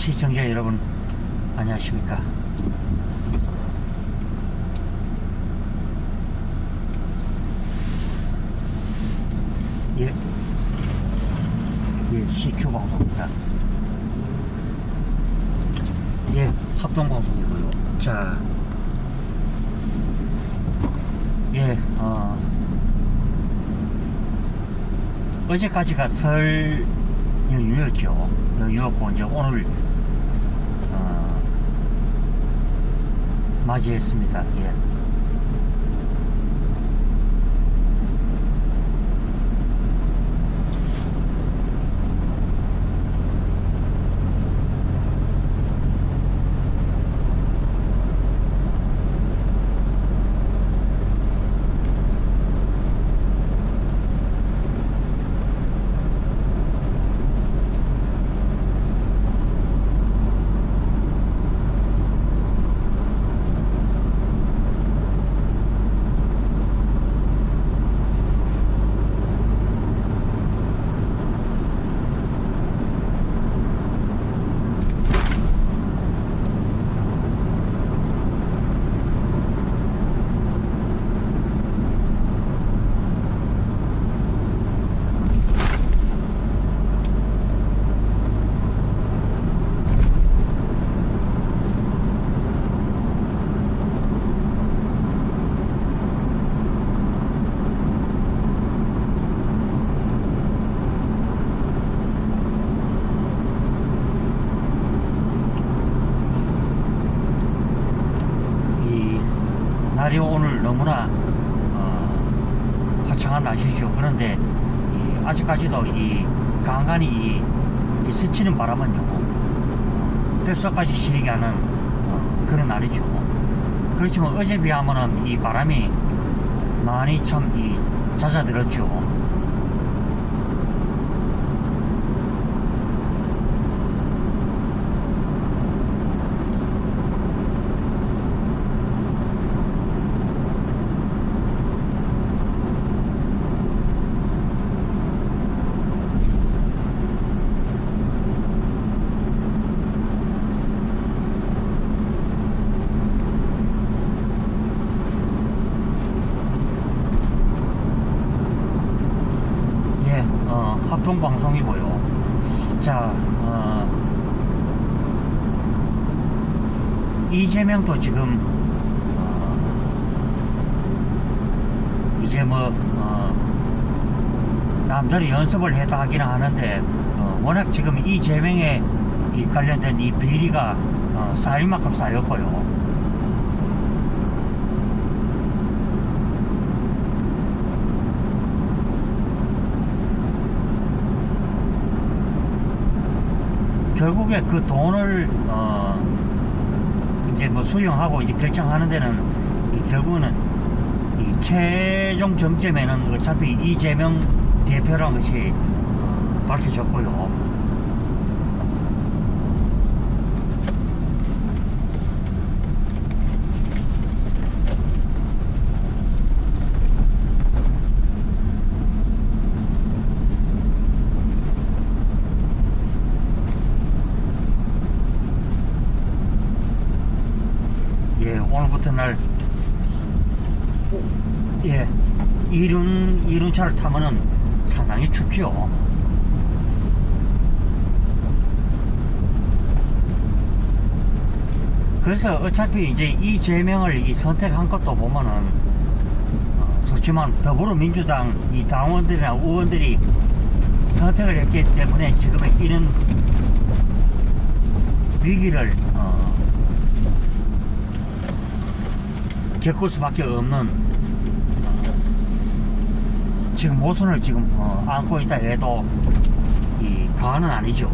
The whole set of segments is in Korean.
시청자 여러분 안녕하십니까? 예, 예 CQ 방송입니다. 예 합동 방송이고요. 자. 예, 어, 어제까지가 설 연휴였죠. 연휴였고, 이제 오늘, 어, 맞이했습니다. 예. 이 날이 오늘 너무나 어, 화창한 날씨죠. 그런데 이 아직까지도 이 간간히 이, 이 스치는 바람은요 뼛속까지 시리게 하는 어, 그런 날이죠. 그렇지만 어제 비하면은 이 바람이 많이 참 이 잦아들었죠. 예, 어, 합동 방송이고요. 자, 어, 이재명도 지금 어, 이제 뭐 어, 남들이 연습을 해다 하기는 하는데 어, 워낙 지금 이재명에 이 관련된 이 비리가 어, 쌓일 만큼 쌓였고요. 결국에 그 돈을 어 이제 뭐 수용하고 이제 결정하는 데는 이 결국은 이 최종 정점에는 어차피 이재명 대표라는 것이 어, 밝혀졌고요. 예, 오늘부터 날, 예, 이륜, 이륜차를 타면은 상당히 춥죠. 그래서 어차피 이제 이재명을 이 선택한 것도 보면은, 어, 솔직히만 더불어민주당 이 당원들이나 의원들이 선택을 했기 때문에 지금의 이런 위기를, 어, 겪을 수밖에 없는 어, 지금 모순을 지금 어, 안고 있다 해도 이 과언은 아니죠.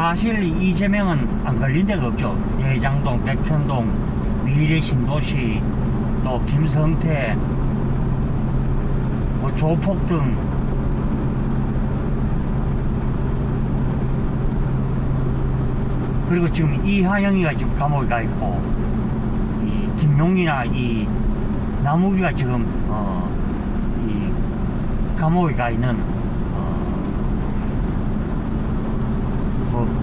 사실 이재명은 안 걸린 데가 없죠. 대장동, 백현동, 미래 신도시, 또 김성태, 뭐 조폭 등 그리고 지금 이하영이가 지금 감옥에 가 있고 이 김용이나 이 나무기가 지금 어, 이 감옥에 가 있는 어, 뭐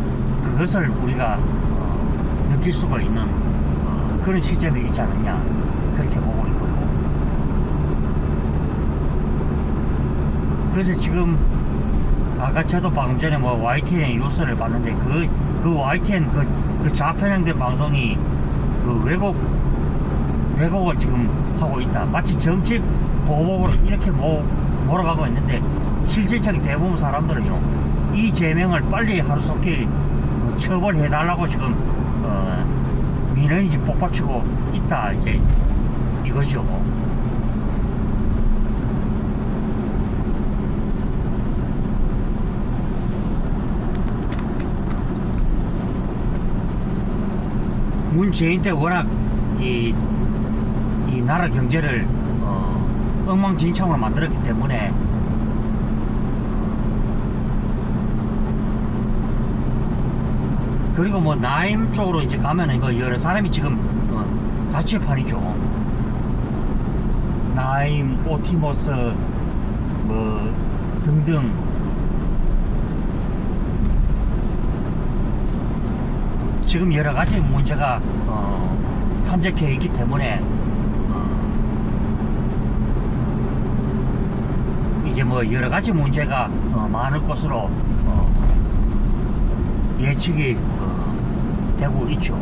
그것을 우리가 어, 느낄 수가 있는 어, 그런 시점이 있지 않느냐 그렇게 보고 있고요. 그래서 지금 아까 저도 방금 전에 뭐 YTN 뉴스를 봤는데 그, 그 YTN 그, 그 좌편향된 방송이 그 왜곡, 왜곡을 지금 하고 있다. 마치 정치 보복으로 이렇게 모, 몰아가고 있는데 실질적인 대부분 사람들은요, 이 제명을 빨리 하루속히 어, 처벌해달라고 지금, 어, 민원인지 복받치고 있다. 이제 이거죠. 문재인 때 워낙 이, 이 나라 경제를 어, 엉망진창으로 만들었기 때문에 그리고 뭐 나임 쪽으로 이제 가면은 뭐 여러 사람이 지금 어, 다칠 판이죠. 나임, 오티모스 뭐 등등 지금 여러 가지 문제가 어, 산적해 있기 때문에 어, 이제 뭐 여러 가지 문제가 어, 많을 것으로 어, 예측이 어, 되고 있죠.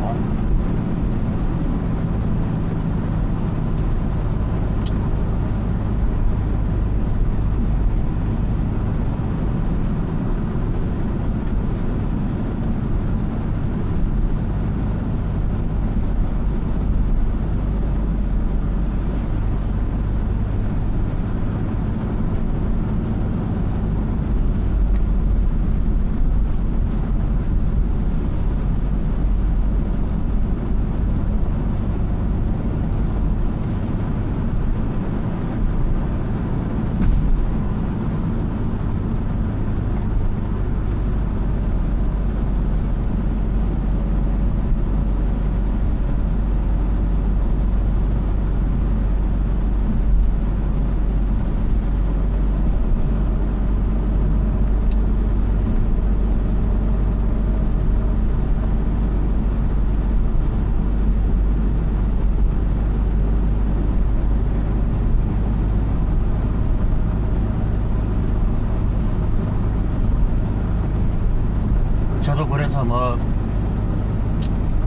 저도 그래서 뭐,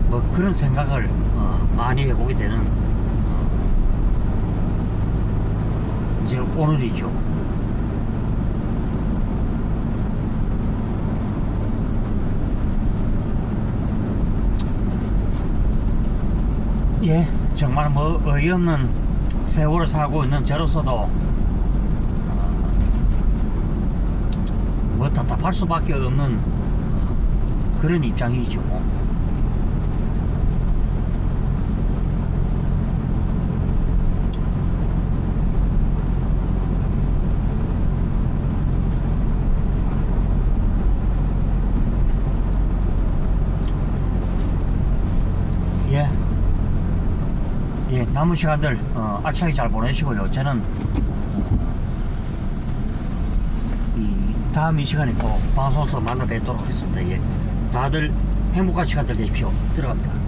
뭐 그런 생각을 어, 많이 해보게 되는 어, 이제 오늘이죠. 예, 정말 뭐 어이없는 세월을 살고 있는 저로서도 어, 뭐 답답할 수밖에 없는 어, 그런 입장이죠. 예. 예, 남은 시간들 어, 알차게 잘 보내시고요. 저는 다음 이 시간에 또 방송에서 만나 뵙도록 하겠습니다. 예. 다들 행복한 시간들 되십시오. 들어갑니다.